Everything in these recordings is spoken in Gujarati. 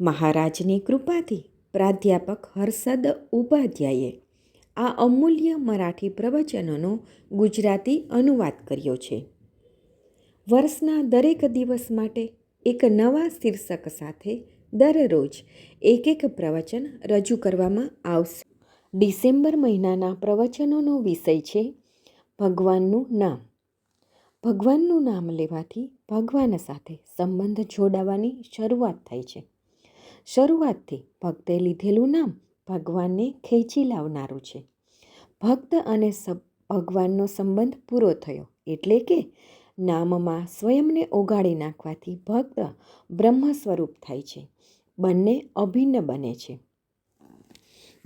મહારાજની કૃપાથી પ્રાધ્યાપક હર્ષદ ઉપાધ્યાયે આ અમૂલ્ય મરાઠી પ્રવચનોનો ગુજરાતી અનુવાદ કર્યો છે. વર્ષના દરેક દિવસ માટે એક નવા શીર્ષક સાથે દરરોજ એક એક પ્રવચન રજૂ કરવામાં આવશે. ડિસેમ્બર મહિનાના પ્રવચનોનો વિષય છે ભગવાનનું નામ. ભગવાનનું નામ લેવાથી ભગવાન સાથે સંબંધ જોડાવાની શરૂઆત થાય છે. શરૂઆતથી ભક્તે લીધેલું નામ ભગવાનને ખેંચી લાવનારું છે. ભક્ત અને ભગવાનનો સંબંધ પૂરો થયો એટલે કે નામમાં સ્વયંને ઓગાળી નાખવાથી ભક્ત બ્રહ્મ સ્વરૂપ થાય છે. બંને અભિન્ન બને છે.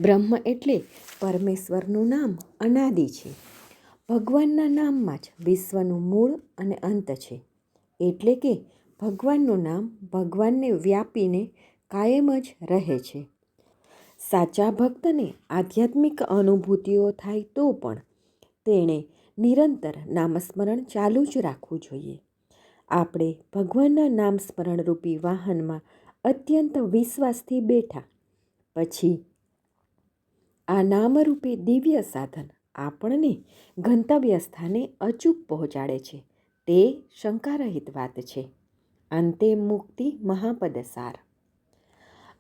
બ્રહ્મ એટલે પરમેશ્વરનું નામ અનાદિ છે. ભગવાનના નામમાં જ વિશ્વનું મૂળ અને અંત છે. એટલે કે ભગવાનનું નામ ભગવાનને વ્યાપીને કાયમ જ રહે છે. સાચા ભક્તને આધ્યાત્મિક અનુભૂતિઓ થાય તો પણ તેણે નિરંતર નામસ્મરણ ચાલુ જ રાખવું જોઈએ. આપણે ભગવાનના નામ સ્મરણરૂપી વાહનમાં અત્યંત વિશ્વાસથી બેઠા, પછી આ નામરૂપે દિવ્ય સાધન આપણને ગંતવ્ય સ્થાને અચૂક પહોંચાડે છે, તે શંકારહિત વાત છે. અંતે મુક્તિ મહાપદ સાર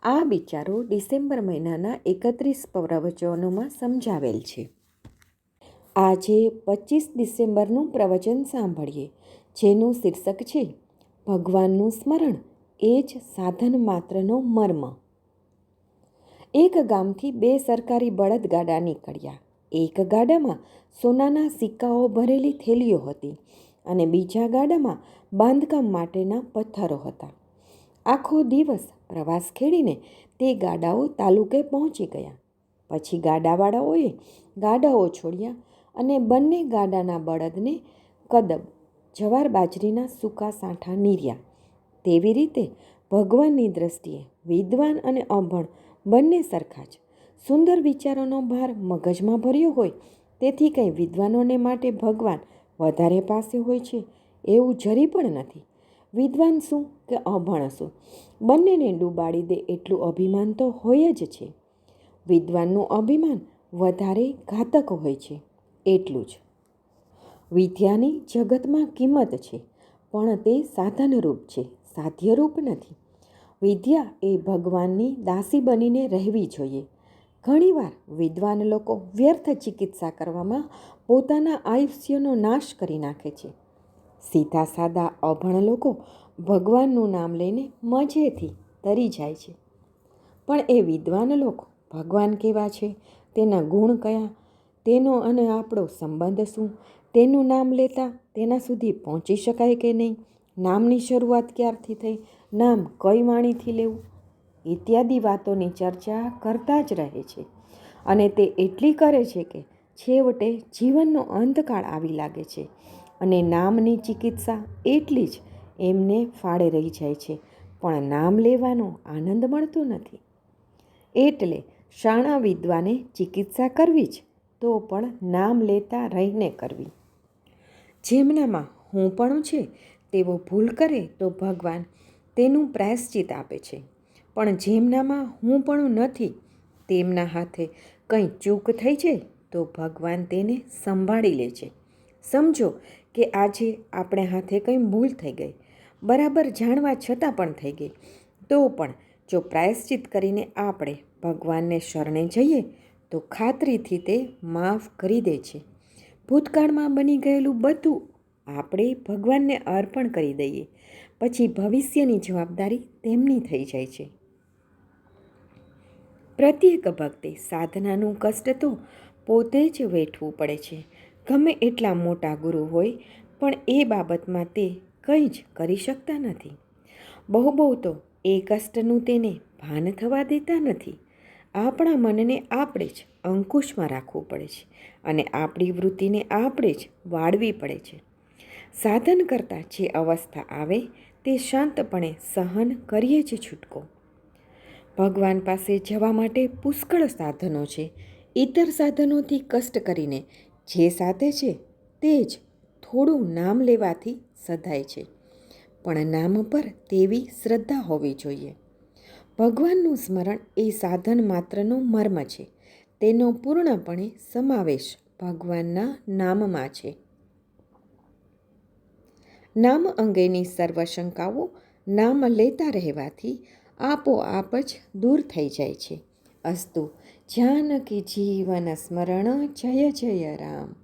આ વિચારો ડિસેમ્બર મહિનાના એકત્રીસ પ્રવચનોમાં સમજાવેલ છે. આજે પચીસ ડિસેમ્બરનું પ્રવચન સાંભળીએ, જેનું શીર્ષક છે, ભગવાનનું સ્મરણ એ જ સાધન માત્રનો મર્મ. એક ગામથી બે સરકારી બળદગાડા નીકળ્યા. એક ગાડામાં સોનાના સિક્કાઓ ભરેલી થેલીઓ હતી અને બીજા ગાડામાં બાંધકામ માટેના પથ્થરો હતા. આખો દિવસ પ્રવાસ ખેડીને તે ગાડાઓ તાલુકે પહોંચી ગયા. પછી ગાડાવાળાઓએ ગાડાઓ છોડ્યા અને બંને ગાડાના બળદને કદબ જવાર બાજરીના સૂકા સાંઠા નીર્યા. તેવી રીતે ભગવાનની દ્રષ્ટિએ વિદ્વાન અને અભણ બંને સરખા જ. સુંદર વિચારોનો ભાર મગજમાં ભર્યો હોય, તેથી કંઈ વિદ્વાનોને માટે ભગવાન વધારે પાસે હોય છે એવું જરી પણ નથી. વિદ્વાન શું કે અભણ શું? બંનેને ડૂબાડી દે એટલું અભિમાન તો હોય જ છે. વિદ્વાનનું અભિમાન વધારે ઘાતક હોય છે, એટલું જ. વિદ્યાની જગતમાં કિંમત છે, પણ તે સાધનરૂપ છે, સાધ્યરૂપ નથી. વિદ્યા એ ભગવાનની દાસી બનીને રહેવી જોઈએ. ઘણીવાર વિદ્વાન લોકો વ્યર્થ ચિકિત્સા કરવામાં પોતાના આયુષ્યનો નાશ કરી નાખે છે. સીધા સાદા અભણ લોકો ભગવાનનું નામ લઈને મજેથી તરી જાય છે. પણ એ વિદ્વાન લોકો ભગવાન કેવા છે? તેના ગુણ કયા? તેનો અને આપણો સંબંધ શું? તેનું નામ લેતા તેના સુધી પહોંચી શકાય કે નહીં? નામની શરૂઆત ક્યારથી થઈ? નામ કઈ વાણીથી લેવું? ઇત્યાદિ વાતોની ચર્ચા કરતા જ રહે છે. અને તે એટલી કરે છે કે છેવટે જીવનનો અંતકાળ આવી લાગે છે. અને નામની ચિકિત્સા એટલી જ એમને ફાળે રહી જાય છે. પણ નામ લેવાનો આનંદ મળતો નથી. એટલે શાણા વિદ્વાને ચિકિત્સા કરવી જ, તો પણ નામ લેતા રહીને કરવી. જેમનામાં હું પણ છે, તેઓ ભૂલ કરે તો ભગવાન તેનું પ્રાયશ્ચિત આપે છે. પણ જેમનામાં હું પણ નથી, તેમના હાથે કંઈ ચૂક થઈ જાય, તો ભગવાન તેને સંભાળી લે છે. સમજો કે આજે આપણે હાથે કંઈ ભૂલ થઈ ગઈ. બરાબર જાણવા છતાં પણ થઈ ગઈ. તો પણ જો પ્રાયશ્ચિત કરીને આપણે ભગવાનને શરણે જઈએ, તો ખાતરીથી તે માફ કરી દે છે. ભૂતકાળમાં બની ગયેલું બધું આપણે ભગવાનને અર્પણ કરી દઈએ. પછી ભવિષ્યની જવાબદારી તેમની થઈ જાય છે. પ્રત્યેક ભક્તે સાધનાનું કષ્ટ તો પોતે જ વેઠવું પડે છે. ગમે એટલા મોટા ગુરુ હોય, પણ એ બાબતમાં તે કંઈ જ કરી શકતા નથી. બહુ બહુ તો એ કષ્ટનું તેને ભાન થવા દેતા નથી. આપણા મનને આપણે જ અંકુશમાં રાખવું પડે છે અને આપણી વૃત્તિને આપણે જ વાળવી પડે છે. સાધન કરતાં જે અવસ્થા આવે, તે શાંતપણે સહન કરીએ જ છૂટકો. ભગવાન પાસે જવા માટે પુષ્કળ સાધનો છે. ઇતર સાધનોથી કષ્ટ કરીને જે સાથે છે તે જ થોડું નામ લેવાથી સધાય છે. પણ નામ પર તેવી શ્રદ્ધા હોવી જોઈએ. ભગવાનનું સ્મરણ એ સાધન માત્રનો મર્મ છે. તેનો પૂર્ણપણે સમાવેશ ભગવાનના નામમાં છે. નામ અંગેની સર્વ શંકાઓ નામ લેતા રહેવાથી આપોઆપ જ દૂર થઈ જાય છે. અસ્તુ જાનકી જીવન સ્મરણ જય જય રામ